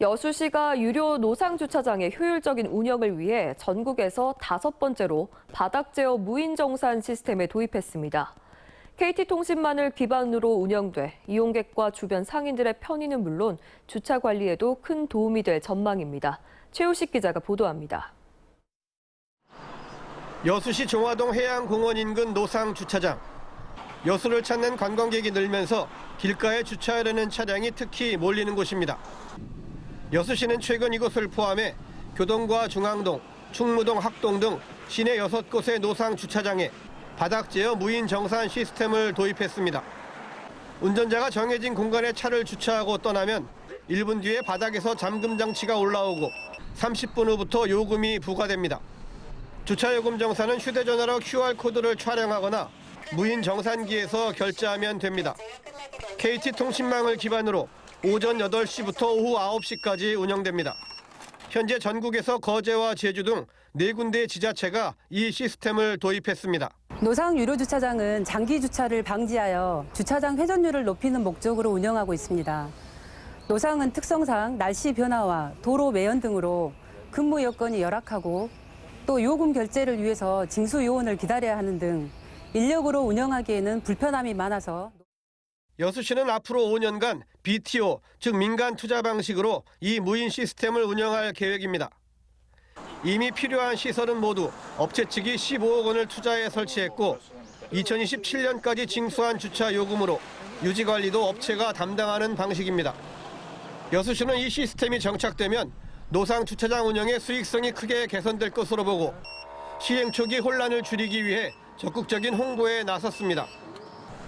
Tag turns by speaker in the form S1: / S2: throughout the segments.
S1: 여수시가 유료 노상 주차장의 효율적인 운영을 위해 전국에서 다섯 번째로 바닥 제어 무인 정산 시스템에 도입했습니다. KT통신만을 기반으로 운영돼 이용객과 주변 상인들의 편의는 물론 주차 관리에도 큰 도움이 될 전망입니다. 최우식 기자가 보도합니다.
S2: 여수시 종화동 해양공원 인근 노상 주차장. 여수를 찾는 관광객이 늘면서 길가에 주차하려는 차량이 특히 몰리는 곳입니다. 여수시는 최근 이곳을 포함해 교동과 중앙동, 충무동, 학동 등 시내 6곳의 노상 주차장에 바닥 제어 무인 정산 시스템을 도입했습니다. 운전자가 정해진 공간에 차를 주차하고 떠나면 1분 뒤에 바닥에서 잠금 장치가 올라오고 30분 후부터 요금이 부과됩니다. 주차 요금 정산은 휴대전화로 QR코드를 촬영하거나 무인 정산기에서 결제하면 됩니다. KT통신망을 기반으로 오전 8시부터 오후 9시까지 운영됩니다. 현재 전국에서 거제와 제주 등 네 군데의 지자체가 이 시스템을 도입했습니다.
S3: 노상 유료 주차장은 장기 주차를 방지하여 주차장 회전율을 높이는 목적으로 운영하고 있습니다. 노상은 특성상 날씨 변화와 도로 매연 등으로 근무 여건이 열악하고 또 요금 결제를 위해서 징수 요원을 기다려야 하는 등 인력으로 운영하기에는 불편함이 많아서
S2: 여수시는 앞으로 5년간 BTO, 즉 민간 투자 방식으로 이 무인 시스템을 운영할 계획입니다. 이미 필요한 시설은 모두 업체 측이 15억 원을 투자해 설치했고 2027년까지 징수한 주차 요금으로 유지 관리도 업체가 담당하는 방식입니다. 여수시는 이 시스템이 정착되면 노상 주차장 운영의 수익성이 크게 개선될 것으로 보고 시행 초기 혼란을 줄이기 위해 적극적인 홍보에 나섰습니다.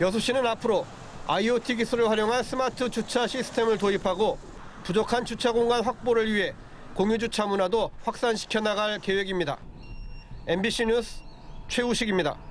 S2: 여수시는 앞으로 IoT 기술을 활용한 스마트 주차 시스템을 도입하고 부족한 주차 공간 확보를 위해 공유 주차 문화도 확산시켜 나갈 계획입니다. MBC 뉴스 최우식입니다.